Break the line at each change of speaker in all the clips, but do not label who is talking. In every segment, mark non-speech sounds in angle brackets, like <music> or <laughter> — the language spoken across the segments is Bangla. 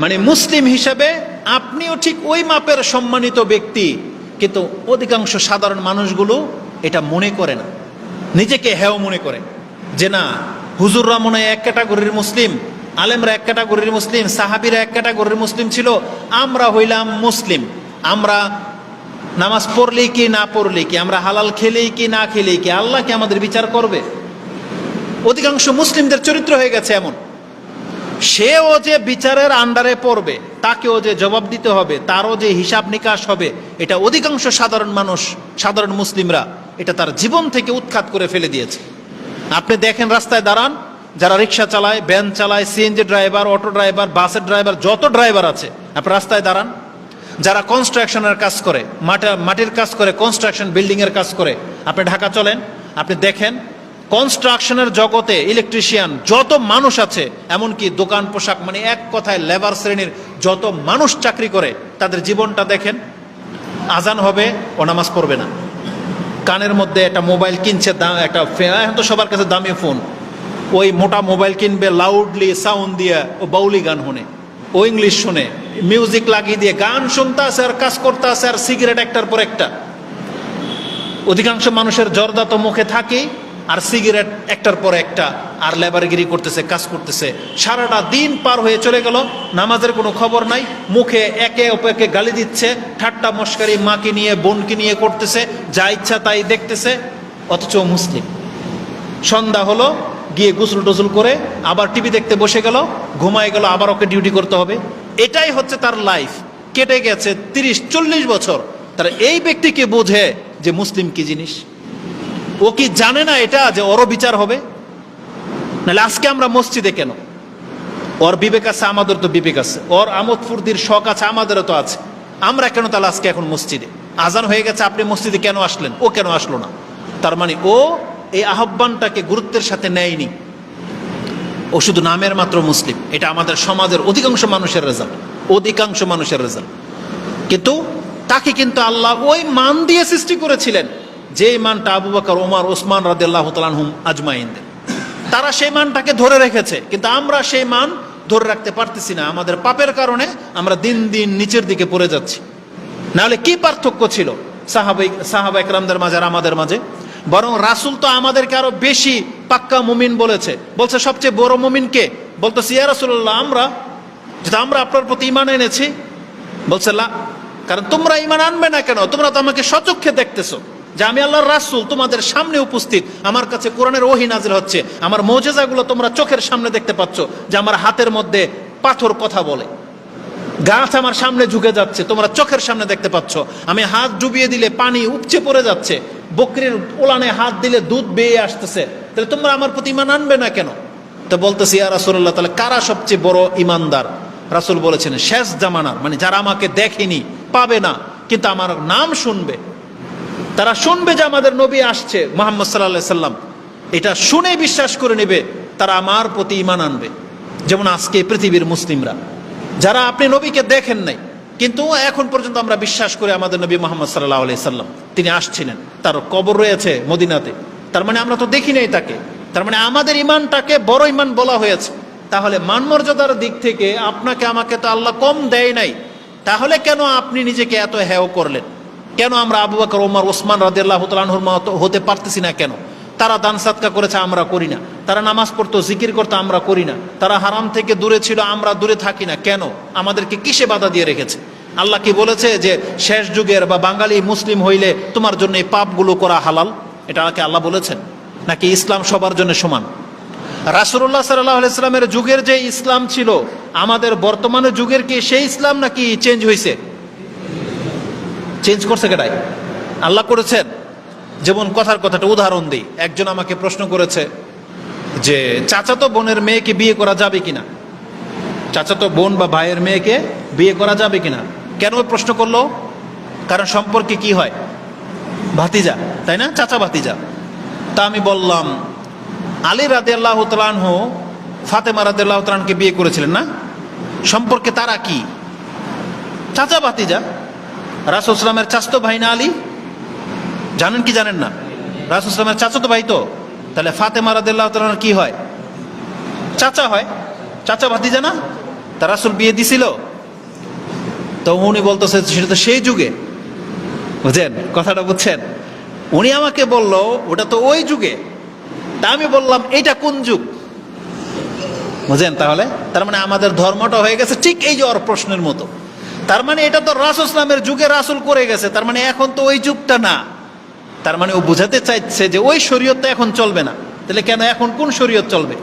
মানে মুসলিম হিসাবে আপনিও ঠিক ওই মাপের সম্মানিত ব্যক্তি, কিন্তু অধিকাংশ সাধারণ মানুষগুলো এটা মনে করে না। নিজেকে হেও মনে করে যে না, হুজুররা মনে এক ক্যাটাগরির মুসলিম, আলেমরা এক ক্যাটাগরির মুসলিম, সাহাবিরা এক ক্যাটাগরির মুসলিম ছিল, আমরা হইলাম মুসলিম। আমরা নামাজ পড়লেই কি, না পড়লেই কি, আমরা হালাল খেলেই কি, না খেলেই কি আল্লাহকে আমাদের বিচার করবে? অধিকাংশ মুসলিমদের চরিত্র হয়ে গেছে এমন। সেও যে বিচারের আন্ডারে পড়বে, তাকেও যে জবাব দিতে হবে, তারও যে হিসাব নিকাশ হবে, এটা অধিকাংশ সাধারণ মানুষ, সাধারণ মুসলিমরা এটা তার জীবন থেকে উৎখাত করে ফেলে দিয়েছে। আপনি দেখেন রাস্তায় দাঁড়ান, যারা রিক্সা চালায়, ভ্যান চালায় সিএনজি ড্রাইভার অটো ড্রাইভার বাসের ড্রাইভার যত ড্রাইভার আছে, আপনি রাস্তায় দাঁড়ান। যারা কনস্ট্রাকশনের কাজ করে মাটা মাটির কাজ করে কনস্ট্রাকশন বিল্ডিংয়ের কাজ করে, আপনি ঢাকা চলেন, আপনি দেখেন কনস্ট্রাকশনের জগতে ইলেকট্রিশিয়ান যত মানুষ আছে, এমনকি দোকান পোশাক মানে এক কথায় লেবার শ্রেণির যত মানুষ চাকরি করে, তাদের জীবনটা দেখেন, আজান হবে, ও নামাজ পড়বে না। কানের মধ্যে একটা মোবাইল কিনছে একটা এখন তো সবার কাছে দামি ফোন ওই মোটা মোবাইল কিনবে লাউডলি সাউন্ড দিয়ে, ও বাউলি গান শুনে, ও ইংলিশ শুনে মিউজিক লাগিয়ে দিয়ে গান শুনতে আছে আর কাজ করতে আছে আর সিগারেট একটার পর একটা। অধিকাংশ মানুষের জর্দা তো মুখে থাকে আর সিগারেট একটার পর একটা আর লেবারগিরি করতেছে, কাজ করতেছে। সারাটা দিন পার হয়ে চলে গেল, নামাজের কোনো খবর নাই, মুখে একে অপেকে গালি দিচ্ছে, ঠাট্টা মস্কারি মাকে নিয়ে, বোনকে নিয়ে করতেছে, যা ইচ্ছা তাই দেখতেছে, অথচ মুসলিম। সন্ধ্যা হলো, গিয়ে গুসল টুসল করে আবার টিভি দেখতে বসে গেল, ঘুমায় গেল, আবার ওকে ডিউটি করতে হবে। এটাই হচ্ছে তার লাইফ। কেটে গেছে তিরিশ, চল্লিশ বছর। তার এই ব্যক্তিকে বোঝে যে মুসলিম কি জিনিস? ও কি জানে না এটা যে ওরও বিচার হবে? নাহলে আজকে আমরা মসজিদে কেন? ওর বিবেক আছে, আমাদের তো বিবেক আছে। ওর আমোদ ফুর্তির শখ আছে, আমাদেরও তো আছে। আমরা কেন তাহলে আজকে এখন মসজিদে? আজান হয়ে গেছে, আপনি মসজিদে কেন আসলেন? ও কেন আসলো না? তার মানে ও এই আহ্বানটাকে গুরুত্বের সাথে নেয়নি। ও শুধু নামের মাত্র মুসলিম। এটা আমাদের সমাজের অধিকাংশ মানুষের রেজাল্ট। অধিকাংশ মানুষের রেজাল্ট। কিন্তু তাকে কিন্তু আল্লাহ ওই মান দিয়ে সৃষ্টি করেছিলেন। যে মানটা আবু বকর ওমর ওসমান রাদিল্লাহ তালানহুম আজমাইনদের তারা সেই মানটাকে ধরে রেখেছে, কিন্তু আমরা সেই মান ধরে রাখতে পারতেছি না। আমাদের পাপের কারণে আমরা দিন দিন নিচের দিকে পড়ে যাচ্ছি। নাহলে কি পার্থক্য ছিল সাহাবাই, সাহাবা একরামদের মাঝে আর আমাদের মাঝে? বরং রাসুল তো আমাদেরকে আরও বেশি পাক্কা মুমিন বলেছে। বলছে, সবচেয়ে বড় মুমিন কে? বলতো সিয়া রাসুল্লাহ আমরা। যেটা আমরা আপনার প্রতি ইমান এনেছি। বলছে, লা কারণ তোমরা ইমান আনবে না কেন? তোমরা তো আমাকে সচক্ষে দেখতেছো। যে আমি আল্লাহর রাসুল, তোমাদের সামনে উপস্থিত। আমার কাছে কোরআনের ওহি নাজিল হচ্ছে। আমার মৌজেজাগুলো তোমরা চোখের সামনে দেখতে পাচ্ছ, যে আমার হাতের মধ্যে পাথর কথা বলে। গাছ আমার সামনে ঝুঁকে যাচ্ছে, তোমরা চোখের সামনে দেখতে পাচ্ছ। আমি হাত ডুবিয়ে দিলে পানি উপচে পড়ে যাচ্ছে। বকরির ওলানে হাত দিলে দুধ বেয়ে আসতেছে। তাহলে তোমরা আমার প্রতি ইমান আনবে না কেন? তো বলতেছি, ইয়া রাসুল্লাহ তাহলে কারা সবচেয়ে বড় ইমানদার? রাসুল বলেছেন, শেষ জামানার মানে যারা আমাকে দেখেনি, পাবে না, কিন্তু আমার নাম শুনবে। তারা শুনবে যে আমাদের নবী আসছে, মোহাম্মদ সাল্লা সাল্লাম। এটা শুনে বিশ্বাস করে নেবে, তারা আমার প্রতি ইমান আনবে। যেমন আজকে পৃথিবীর মুসলিমরা। যারা আপনি নবীকে দেখেন নাই, কিন্তু এখন পর্যন্ত আমরা বিশ্বাস করি আমাদের নবী মোহাম্মদ সাল্লাহ আলি সাল্লাম। তিনি আসছিলেন, তার কবর রয়েছে মদিনাতে। তার মানে আমরা তো দেখি নাই তাকে। তার মানে আমাদের ইমানটাকে বড় ইমান বলা হয়েছে। তাহলে মান মর্যাদার দিক থেকে আপনাকে, আমাকে তো আল্লাহ কম দেয় নাই। তাহলে কেন আপনি নিজেকে এত হেয় করলেন? কেন আমরা আবু বকর ওমর ওসমান রাদিয়াল্লাহু তাআলার মতো হতে পারতেছি না কেন? তারা দান সাদকা করেছে, আমরা করি না। তারা নামাজ পড়তো, জিকির করতো, আমরা করি না। তারা হারাম থেকে দূরে ছিল, আমরা দূরে থাকি না। কেন? আমাদেরকে কিসে বাধা দিয়ে রেখেছে? আল্লাহ কি বলেছে যে, শেষ যুগের বা বাঙালি মুসলিম হইলে তোমার জন্য এই পাপগুলো করা হালাল? এটা কি আল্লাহ বলেছেন? নাকি ইসলাম সবার জন্য সমান? রাসুল্লাহ সাল্লাহ ইসলামের যুগের যে ইসলাম ছিল, আমাদের বর্তমানে যুগের কি সেই ইসলাম নাকি চেঞ্জ হয়েছে চেঞ্জ করছে কেটাই আল্লাহ করেছেন? যেমন কথার কথাটা, উদাহরণ দিই। একজন আমাকে প্রশ্ন করেছে যে, চাচাতো বোনের মেয়েকে বিয়ে করা যাবে কিনা? চাচাতো বোন বা ভাইয়ের মেয়েকে বিয়ে করা যাবে কিনা? কেন প্রশ্ন করল? কারণ সম্পর্কে কি হয়? ভাতিজা, তাই না? চাচা ভাতিজা। তা আমি বললাম, আলী রাদে আল্লাহ তালানহ ফাতেমা রাদে আল্লাহ তালানকে বিয়ে করেছিলেন না? সম্পর্কে তারা কি? চাচা ভাতিজা রাসুসলামের চাচতো ভাই না আলী? জানেন কি জানেন না? রাসুসলামের চাচাতো ভাই তো। তাহলে রাদিল্লাহ তালার কি হয়? চাচা হয়। চাচা ভাতিজা না? তা রাসুল বিয়ে দিছিল। তো উনি বলতেছে, সেটা তো সেই যুগে। বুঝেন কথাটা বুঝছেন? উনি আমাকে বলল, ওটা তো ওই যুগে। তা আমি বললাম এটা কোন যুগ? বুঝেন তাহলে? তার মানে আমাদের ধর্মটা হয়ে গেছে ঠিক এই যে ওর প্রশ্নের মতো। তার মানে এটা তো রাসুল ইসলামের যুগে রাসুল করে গেছে, তার মানে এখন তো ওই যুগটা না। তার মানে ও বোঝাতে চাইছে যে ওই শরীয়তটা এখন চলবে না। তাহলে কেন এখন কোন শরীয়ত চলবে?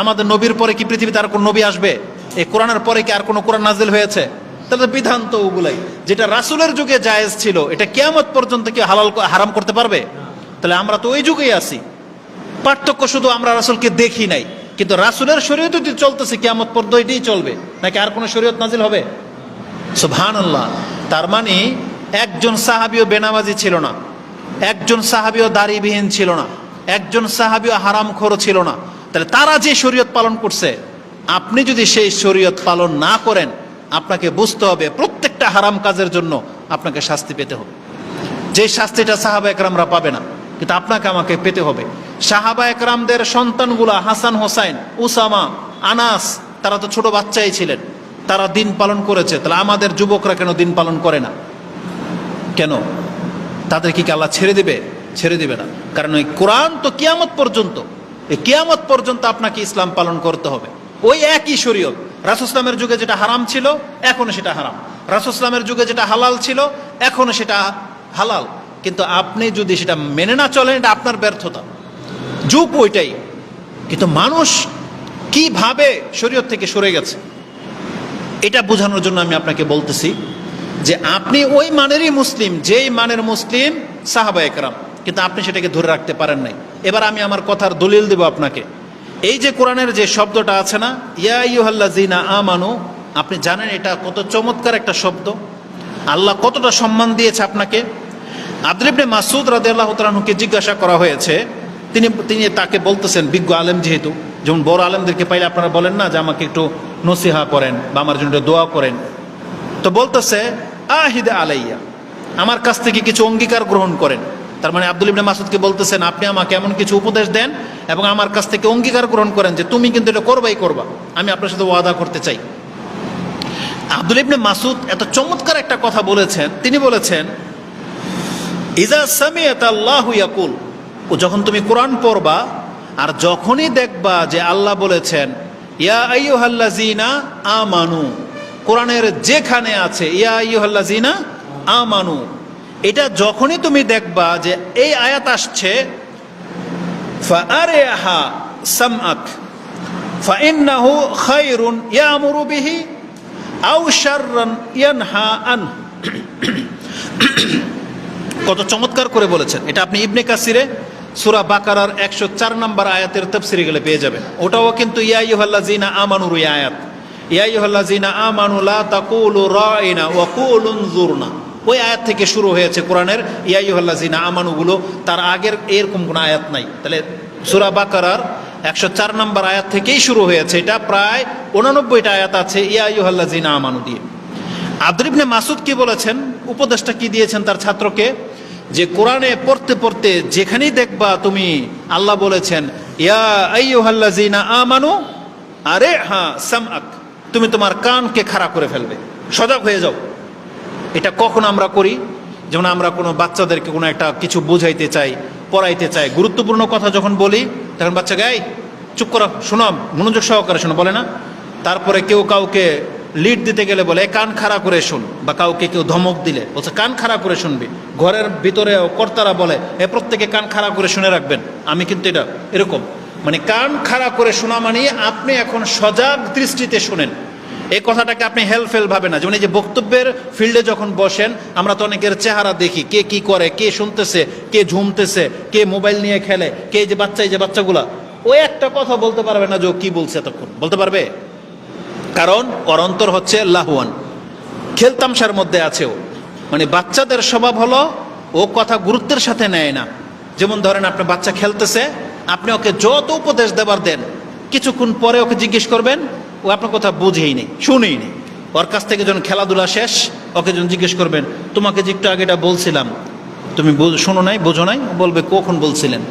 আমাদের নবীর পরে কি পৃথিবীতে আর কোন নবী আসবে? এই কোরআনের পরে কি আর কোনো কোরআন নাজিল হয়েছে? তাহলে বিধান তো ওগুলাই। যেটা রাসুলের যুগে জায়েজ ছিল, এটা কেয়ামত পর্যন্ত কি হালাল হারাম করতে পারবে? তাহলে আমরা তো ওই যুগেই আছি। পার্থক্য শুধু আমরা রাসুলকে দেখি নাই, কিন্তু রাসুলের শরীয়ত যদি চলতেছে, কেয়ামত পর্যন্ত এটাই চলবে। নাকি আর কোনো শরীয়ত নাজিল হবে? সুবহান আল্লাহ তার মানে একজন সাহাবিও বেনামাজি ছিল না, একজন সাহাবিও দাড়িবিহীন ছিল না, একজন সাহাবিও হারাম ছিল না। তাহলে তারা যে শরীয়ত পালন করছে, আপনি যদি সেই শরীয়ত পালন না করেন, আপনাকে বুঝতে হবে প্রত্যেকটা হারাম কাজের জন্য আপনাকে শাস্তি পেতে হবে। যে শাস্তিটা সাহাবা একরামরা পাবে না, কিন্তু আপনাকে আমাকে পেতে হবে। সাহাবা একরামদের সন্তানগুলা হাসান হোসাইন, উসামা, আনাস, তারা তো ছোট বাচ্চাই ছিলেন। তারা দিন পালন করেছে, তাহলে আমাদের যুবকরা কেন দিন পালন করে না? কেন? তাদের কি আল্লাহ ছেড়ে দিবে? ছেড়ে দিবে না। কারণ ওই কোরআন তো কিয়ামত পর্যন্ত, এই কিয়ামত পর্যন্ত আপনাকে ইসলাম পালন করতে হবে। ওই একই শরীয়ত। রাসুসলামের যুগে যেটা হারাম ছিল এখনও সেটা হারাম। রাসুসলামের যুগে যেটা হালাল ছিল এখনও সেটা হালাল। কিন্তু আপনি যদি সেটা মেনে না চলেন, এটা আপনার ব্যর্থতা। যুগ ওইটাই। কিন্তু মানুষ কীভাবে শরীয়ত থেকে সরে গেছে? এটা বোঝানোর জন্য আমি আপনাকে বলতেছি যে আপনি ওই মানেরই মুসলিম, যেই মানের মুসলিম সাহাবা একরাম, কিন্তু আপনি সেটাকে ধরে রাখতে পারেন নাই। এবার আমি আমার কথার দলিল দেব আপনাকে। এই যে কোরআনের যে শব্দটা আছে না, ইয়া ইউহাল্লা জিনা আমানু, আপনি জানেন এটা কত চমৎকার একটা শব্দ। আল্লাহ কতটা সম্মান দিয়েছে আপনাকে। আদরিবনে মাসুদ রাদে আল্লাহ জিজ্ঞাসা করা হয়েছে। তিনি তিনি তাকে বলতেছেন, বিজ্ঞ আলেম যেহেতু যেমন বড় আলেমদেরকে পাইলে আপনারা বলেন না যে আমাকে একটু নসিহা করেন বা আমার জন্য দোয়া করেন। তো বলতেছে, আহিদে আলাইয়া, আমার কাছ থেকে কিছু অঙ্গীকার গ্রহণ করেন। তার মানে আব্দুল ইবনে মাসুদকে বলতেছেন, আপনি আমাকে এমন কিছু উপদেশ দেন এবং আমার কাছ থেকে অঙ্গীকার গ্রহণ করেন যে তুমি কিন্তু এটা করবাই করবা। আমি আপনার সাথে ওয়াদা করতে চাই। আব্দুল ইবনে মাসুদ এত চমৎকার একটা কথা বলেছেন। তিনি বলেছেন, ইজা সামিয়াত আল্লাহু ইয়াকুল, ও যখন তুমি কোরআন পড়বা আর যখনই দেখবা যে আল্লাহ বলেছেন, ইয়া আইয়ুহাল্লাযিনা আমানু, কোরআনের যেখানে আছে, ইয়া আইয়ুহাল্লাযিনা আমানু, এটা যখনই তুমি দেখবা যে এই আয়াত আসছে ইয়ানহা আনহু <clears throat> কত চমৎকার করে বলেছেন। এটা আপনি ইবনে কাসিরে সুরা বাকারার একশো চার নম্বর আয়াতের তফসিরে গেলে পেয়ে যাবেন। ওটাও কিন্তু ইয়াইহল্লা জিনা আমানুর আয়াত। ইয়াইহল্লা জিনা আমানু লা তাকুলু রাইনা ওয়া কুলুন জুরনা ওই আয়াত থেকে শুরু হয়েছে কোরআনের ইয়াইহল্লা জিনা আমানুগুলো। তার আগের এরকম কোনো আয়াত নাই। তাহলে সুরা বাকারার একশো চার নম্বর আয়াত থেকেই শুরু হয়েছে। এটা প্রায় উনানব্বইটা আয়াত আছে ইয়াইহল্লা জিনা আমানু দিয়ে। আদরিবনে মাসুদ কি বলেছেন? উপদেশটা কি দিয়েছেন তার ছাত্রকে? যে কোরআনে পড়তে পড়তে যেখানেই দেখবা তুমি আল্লাহ বলেছেন, ইয়া আমানু আরে হ্যাঁ তুমি তোমার কানকে খাড়া করে ফেলবে। সজাগ হয়ে যাও। এটা কখন আমরা করি? যেমন আমরা কোনো বাচ্চাদেরকে কোনো একটা কিছু বোঝাইতে চাই, পড়াইতে চাই, গুরুত্বপূর্ণ কথা যখন বলি, তখন বাচ্চা গাই চুপ করো, শোনো, মনোযোগ সহকারে শোনো বলে না। তারপরে কেউ কাউকে লিড দিতে গেলে বলে কান খাড়া করে শুন বা কাউকে কেউ ধমক দিলে, বলছে, কান খাড়া করে শুনবি ঘরের ভিতরে কর্তারা বলে, এ প্রত্যেকে কান খাড়া করে শুনে রাখবেন। আমি কিন্তু এটা এরকম। মানে কান খাড়া করে শোনা মানে আপনি এখন সজাগ দৃষ্টিতে শুনেন। এই কথাটাকে আপনি হেলফেল ভাবে না। যেমন এই যে বক্তব্যের ফিল্ডে যখন বসেন, আমরা তো অনেকের চেহারা দেখি, কে কি করে, কে শুনতেছে, কে ঝুমতেছে, কে মোবাইল নিয়ে খেলে, কে যে বাচ্চা, এই যে বাচ্চাগুলা। ও একটা কথা বলতে পারবে না যে ও কি বলছে তখন বলতে পারবে? কারণ ওর অন্তর হচ্ছে লাহুয়ান খেলতামশার মধ্যে আছে ও। মানে বাচ্চাদের স্বভাব হলো, ও কথা গুরুত্বের সাথে নেয় না। যেমন ধরেন আপনার বাচ্চা খেলতেছে, আপনি ওকে যত উপদেশ দেবার দেন, কিছুক্ষণ পরে ওকে জিজ্ঞেস করবেন, ও আপনার কথা বুঝেই নেই, শুনেই নেই। ওর কাছ থেকে যখন খেলাধুলা শেষ, ওকে যখন জিজ্ঞেস করবেন, তোমাকে যে একটু আগে এটা বলছিলাম, তুমি শোনো নাই, বোঝো নাই? বলবে, কখন বলছিলেন?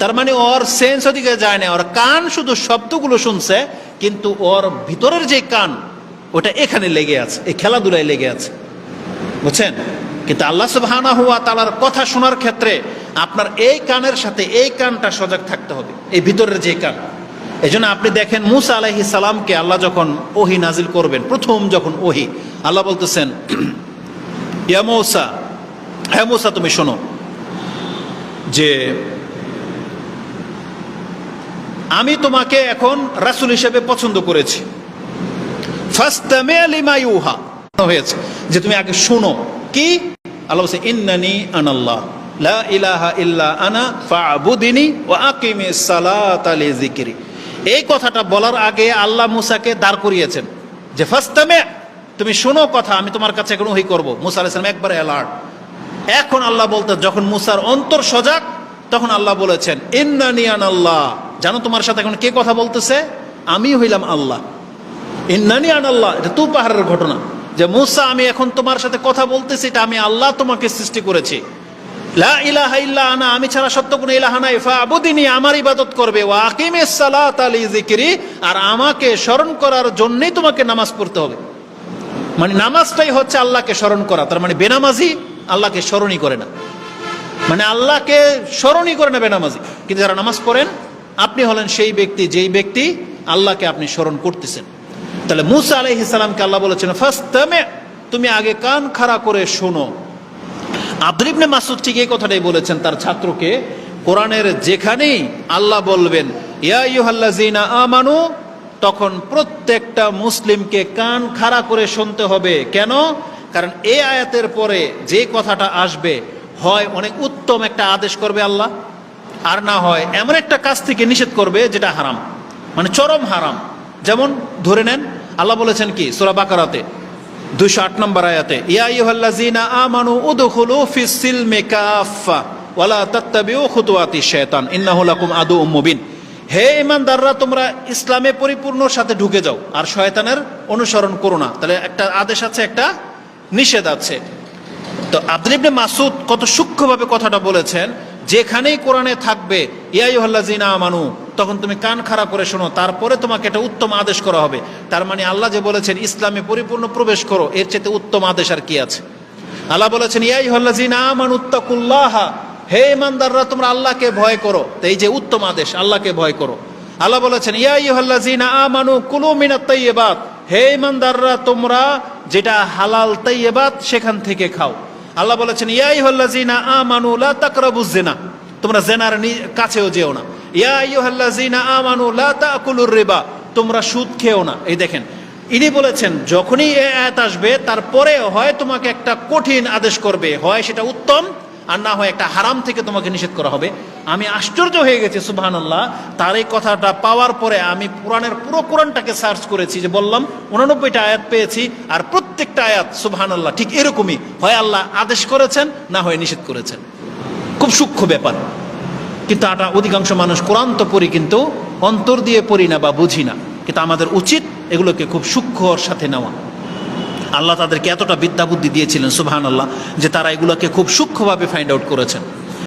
তার মানে ওর সেন্স ওদিকে যায় না, ওর কান শুধু শব্দগুলো শুনছে, কিন্তু ওর ভিতরের যে কান, ওটা এখানে লেগে আছে, এই খেলাধুলায় লেগে আছে। বুঝছেন? কিন্তু আল্লাহ সুবহানা হুয়া তালার কথা শোনার ক্ষেত্রে আপনার এই কানের সাথে এই কানটা সজাগ থাকতে হবে। এই ভিতরের যে কান। এই জন্য আপনি দেখেন মুসা আলাহি সালামকে আল্লাহ যখন ওহি নাজিল করবেন, প্রথম যখন ওহি, আল্লাহ বলতেছেন, ইয়া মৌসা হ্যাঁ মৌসা, তুমি শোনো যে আমি তোমাকে এখন রাসূল হিসেবে পছন্দ করেছি। ফাস্তামে লিমা ইউহা। হয়েছে যে তুমি আগে শোনো। কি? আল্লাহ বলছে, ইন্নানি আনাল্লাহ। এই কথাটা বলার আগে আল্লাহ মুসাকে দাঁড় করিয়েছেন যে, ফাস্তামে। তুমি শোনো কথা, আমি তোমার কাছে এখন ওহি করব। মুসা আলাইহিস সালাম একবারে অ্যালার্ট এখন আল্লাহ বলতে, যখন মুসার অন্তর সজাগ, তখন আল্লাহ বলেছেন, ইন্নানি আনাল্লাহ। জানো তোমার সাথে এখন কে কথা বলতেছে? আমি হইলাম আল্লাহ। ইন্নানি আনাল্লাহ, এটা তু পাহাড়ের ঘটনা। যে মুসা, আমি এখন তোমার সাথে কথা বলতেছি, এটা আমি আল্লাহ তোমাকে সৃষ্টি করেছি। লা ইলাহা ইল্লা আনা, আমি ছাড়া সত্য কোনো ইলাহা নাই। ফাবুদিনি আমার ইবাদত করবে। ওয়া আকিমিস সালাত আলি যিকরি, আর আমাকে স্মরণ করার জন্যই তোমাকে নামাজ পড়তে হবে। মানে নামাজটাই হচ্ছে আল্লাহকে স্মরণ করা। তার মানে বেনামাজি আল্লাহকে স্মরণই করে না। মানে আল্লাহকে স্মরণই করে না বেনামাজি। কিন্তু যারা নামাজ পড়েন, আপনি হলেন সেই ব্যক্তি, যেই ব্যক্তি আল্লাহকে আপনি স্মরণ করতেছেন। তাহলে মুসা আলাইহিস সালামকে আল্লাহ বলেছেন, ফাস্তামে। তুমি আগে কান খাড়া করে শোনো। আব্দুল ইবনে মাসুদ ঠিক এই কথাটাই বলেছেন, তার ছাত্রকে, কোরআনের যেখানেই আল্লাহ বলবেন, ইয়া আমানু তখন প্রত্যেকটা মুসলিমকে কান খাড়া করে শুনতে হবে। কেন? কারণ এই আয়াতের পরে যে কথাটা আসবে, হয় অনেক উত্তম একটা আদেশ করবে আল্লাহ, আর না হয় এমন একটা কাজ থেকে নিষেধ করবে যেটা হারাম। মানে চরম হারাম। যেমন ধরে নেন আল্লাহ বলেছেন কি? সূরা বাকারাতে দুশো আট নম্বর আয়াতে, ইয়া আমানু উদখুলু ফিস সিলমি কাফা ওয়ালা তাত্তাবিউ খুতুওয়াতি শাইতান, ইন্নাহু লাকুম আদুউম মুবিন। হে ইমানদাররা, তোমরা ইসলামে পরিপূর্ণ সাথে ঢুকে যাও আর শয়তানের অনুসরণ করো না। তাহলে একটা আদেশ আছে, একটা নিষেধ আছে। তো আব্দুল ইবনে মাসুদ কত সূক্ষ্মভাবে কথাটা বলেছেন, যেখানেই কোরআনে থাকবে ইয়াইহাল্লাজিনা আমানু তখন তুমি কান খাড়া করে শোনো, তারপরে তোমাকে একটা উত্তম আদেশ করা হবে। তার মানে আল্লাহ যে বলেছেন, ইসলামে পরিপূর্ণ প্রবেশ করো, এর চেয়ে উত্তম আদেশ আর কি আছে? আল্লাহ বলেছেন ইয়াই ইয়াইহাল্লাজিনা আমানু তাকুল্লাহ হে ইমানদাররা, তোমরা আল্লাহকে ভয় করো। এই যে উত্তম আদেশ, আল্লাহকে ভয় করো। আল্লাহ বলেছেন ইয়াইহাল্লাজিনা আমানু কুলু মিনাত তাইয়্যিবাত হে ইমানদাররা, তোমরা যেটা হালাল তাইয়্যিবাত সেখান থেকে খাও। আল্লাহ বলেছেন ইয়াই হল্লাজিনা আমানু লা তাকরাবুজ জিনা তোমরা জেনার কাছেও যেও না। তোমরা সুদ খেও না। এই দেখেন, ইনি বলেছেন, যখনই এ আয়াত আসবে, তারপরে হয় তোমাকে একটা কঠিন আদেশ করবে। হয় সেটা উত্তম, আর না হয় একটা হারাম থেকে তোমাকে নিষেধ করা হবে। আমি আশ্চর্য হয়ে গেছি, সুবহানাল্লাহ। তার এই কথাটা পাওয়ার পরে আমি পুরাণের পুরো কোরআনটাকে সার্চ করেছি, যে বললাম, উনানব্বইটা আয়াত পেয়েছি, আর প্রত্যেকটা আয়াত, সুবহানাল্লাহ, ঠিক এরকমই। হয় আল্লাহ আদেশ করেছেন, না হয় নিষেধ করেছেন। খুব সূক্ষ্ম ব্যাপার। কিন্তু আটা অধিকাংশ মানুষ কোরআন তো পড়ি কিন্তু অন্তর দিয়ে পড়ি না বা বুঝি না। কিন্তু আমাদের উচিত এগুলোকে খুব সূক্ষ্মর সাথে নেওয়া। আল্লাহ তাদেরকে এতটা বিদ্যা বুদ্ধি দিয়েছিলেন সুবাহান আল্লাহ যে তারা এগুলোকে খুব সূক্ষ্মভাবে ফাইন্ড আউট করেছেন।